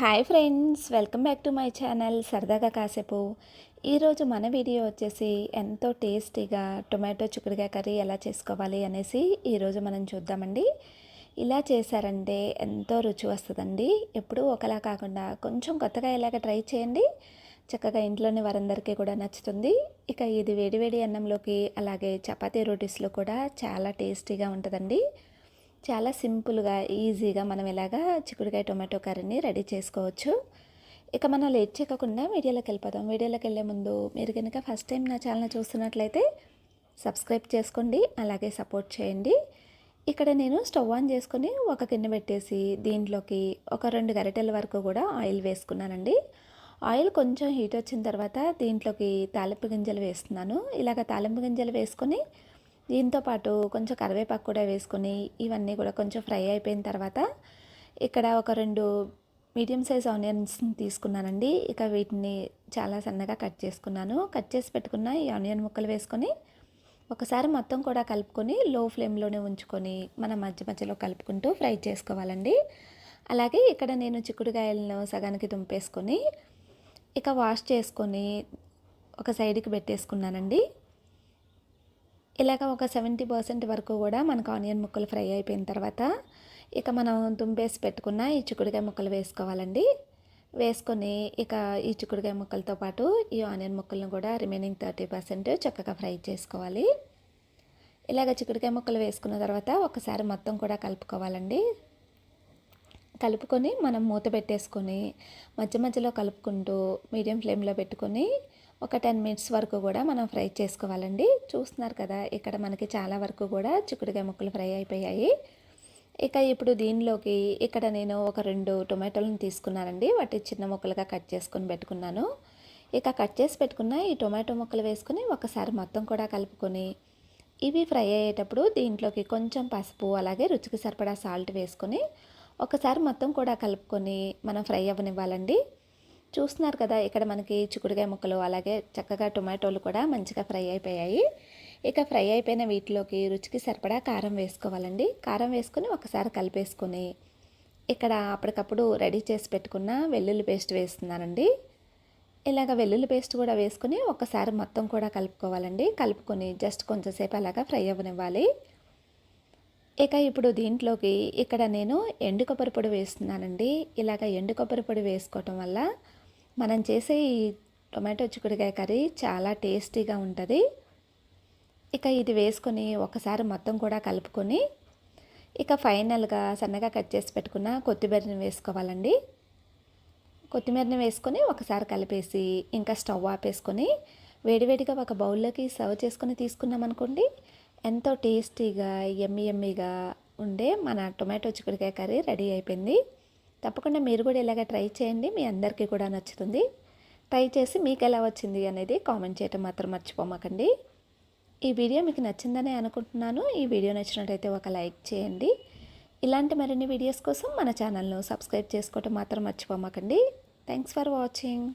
Hi friends welcome back to my channel సరదాగా కాసేపు. ఈరోజు మన వీడియో వచ్చేసి ఎంతో టేస్టీగా టొమాటో చిక్కుడుకాయ కర్రీ ఎలా చేసుకోవాలి అనేసి ఈరోజు మనం చూద్దామండి. ఇలా చేశారంటే ఎంతో రుచి వస్తుందండి. ఎప్పుడూ ఒకలా కాకుండా కొంచెం కొత్తగా ఇలాగ ట్రై చేయండి. చక్కగా ఇంట్లోని వారందరికీ కూడా నచ్చుతుంది. ఇక ఇది వేడివేడి అన్నంలోకి అలాగే చపాతీ రోటీస్లో కూడా చాలా టేస్టీగా ఉంటుందండి. చాలా సింపుల్గా ఈజీగా మనం ఇలాగా చిక్కుడుకాయ టొమాటో కర్రీని రెడీ చేసుకోవచ్చు. ఇక మనం లేట్ చేయకుండా వీడియోలోకి వెళ్ళిపోదాం. వీడియోలోకి వెళ్ళే ముందు మీరు కనుక ఫస్ట్ టైం నా ఛానల్ చూస్తున్నట్లయితే సబ్స్క్రైబ్ చేసుకోండి అలాగే సపోర్ట్ చేయండి. ఇక్కడ నేను స్టవ్ ఆన్ చేసుకొని ఒక గిన్నె పెట్టేసి దీంట్లోకి ఒక రెండు గరిటెల వరకు కూడా ఆయిల్ వేసుకున్నానండి. ఆయిల్ కొంచెం హీట్ వచ్చిన తర్వాత దీంట్లోకి తాలింపు గింజలు వేస్తున్నాను. ఇలాగ తాలింపు గింజలు వేసుకొని దీంతో పాటు కొంచెం కరివేపాకు కూడా వేసుకొని ఇవన్నీ కూడా కొంచెం ఫ్రై అయిపోయిన తర్వాత ఇక్కడ ఒక రెండు మీడియం సైజ్ ఆనియన్స్ తీసుకున్నానండి. ఇక వీటిని చాలా సన్నగా కట్ చేసుకున్నాను. కట్ చేసి పెట్టుకున్న ఈ ఆనియన్ ముక్కలు వేసుకొని ఒకసారి మొత్తం కూడా కలుపుకొని లో ఫ్లేమ్లోనే ఉంచుకొని మనం మధ్య మధ్యలో కలుపుకుంటూ ఫ్రై చేసుకోవాలండి. అలాగే ఇక్కడ నేను చిక్కుడుకాయలను సగానికి తుంపేసుకొని ఇక వాష్ చేసుకొని ఒక సైడ్కి పెట్టేసుకున్నానండి. ఇలాగ ఒక సెవెంటీ పర్సెంట్ వరకు కూడా మనకు ఆనియన్ ముక్కలు ఫ్రై అయిపోయిన తర్వాత ఇక మనం తుంపేసి పెట్టుకున్న ఈ చిక్కుడుకాయ ముక్కలు వేసుకోవాలండి. వేసుకొని ఇక ఈ చిక్కుడుకాయ ముక్కలతో పాటు ఈ ఆనియన్ ముక్కలను కూడా రిమైనింగ్ థర్టీ పర్సెంట్ చక్కగా ఫ్రై చేసుకోవాలి. ఇలాగ చిక్కుడుకాయ ముక్కలు వేసుకున్న తర్వాత ఒకసారి మొత్తం కూడా కలుపుకోవాలండి. కలుపుకొని మనం మూత పెట్టేసుకొని మధ్య మధ్యలో కలుపుకుంటూ మీడియం ఫ్లేమ్లో పెట్టుకొని ఒక టెన్ మినిట్స్ వరకు కూడా మనం ఫ్రై చేసుకోవాలండి. చూస్తున్నారు కదా ఇక్కడ మనకి చాలా వరకు కూడా చిక్కుడుకాయ ముక్కలు ఫ్రై అయిపోయాయి. ఇక ఇప్పుడు దీనిలోకి ఇక్కడ నేను ఒక రెండు టొమాటోలను తీసుకున్నానండి. వాటి చిన్న ముక్కలుగా కట్ చేసుకొని పెట్టుకున్నాను. ఇక కట్ చేసి పెట్టుకున్న ఈ టొమాటో ముక్కలు వేసుకుని ఒకసారి మొత్తం కూడా కలుపుకొని ఇవి ఫ్రై అయ్యేటప్పుడు దీంట్లోకి కొంచెం పసుపు అలాగే రుచికి సరిపడా సాల్ట్ వేసుకొని ఒకసారి మొత్తం కూడా కలుపుకొని మనం ఫ్రై అవ్వనివ్వాలండి. చూస్తున్నారు కదా ఇక్కడ మనకి చిక్కుడుకాయ ముక్కలు అలాగే చక్కగా టొమాటోలు కూడా మంచిగా ఫ్రై అయిపోయాయి. ఇక ఫ్రై అయిపోయిన వీటిలోకి రుచికి సరిపడా కారం వేసుకోవాలండి. కారం వేసుకొని ఒకసారి కలిపేసుకొని ఇక్కడ అప్పటికప్పుడు రెడీ చేసి పెట్టుకున్న వెల్లుల్లి పేస్ట్ వేస్తున్నానండి. ఇలాగ వెల్లుల్లి పేస్ట్ కూడా వేసుకొని ఒకసారి మొత్తం కూడా కలుపుకోవాలండి. కలుపుకొని జస్ట్ కొంచెంసేపు అలాగా ఫ్రై అవ్వనివ్వాలి. ఇక ఇప్పుడు దీంట్లోకి ఇక్కడ నేను ఎండు కొబ్బరి పొడి వేస్తున్నానండి. ఇలాగ ఎండు కొబ్బరి పొడి వేసుకోవటం వల్ల మనం చేసే ఈ టొమాటో చిక్కుడుకాయ కర్రీ చాలా టేస్టీగా ఉంటుంది. ఇక ఇది వేసుకొని ఒకసారి మొత్తం కూడా కలుపుకొని ఇక ఫైనల్గా సన్నగా కట్ చేసి పెట్టుకున్న కొత్తిమీరని వేసుకోవాలండి. కొత్తిమీరని వేసుకొని ఒకసారి కలిపేసి ఇంకా స్టవ్ ఆపేసుకొని వేడివేడిగా ఒక బౌల్లోకి సర్వ్ చేసుకొని తీసుకున్నాం అనుకోండి ఎంతో టేస్టీగా ఎమ్మి ఎమ్మిగా ఉండే మన టొమాటో చిక్కుడుకాయ కర్రీ రెడీ అయిపోయింది. తప్పకుండా మీరు కూడా ఇలాగ ట్రై చేయండి. మీ అందరికీ కూడా నచ్చుతుంది. ట్రై చేసి మీకు ఎలా వచ్చింది అనేది కామెంట్ చేయటం మాత్రం మర్చిపోమాకండి. ఈ వీడియో మీకు నచ్చిందనే అనుకుంటున్నాను. ఈ వీడియో నచ్చినట్టయితే ఒక లైక్ చేయండి. ఇలాంటి మరిన్ని వీడియోస్ కోసం మన ఛానల్ను సబ్స్క్రైబ్ చేసుకోవటం మాత్రం మర్చిపోమాకండి. Thanks for watching.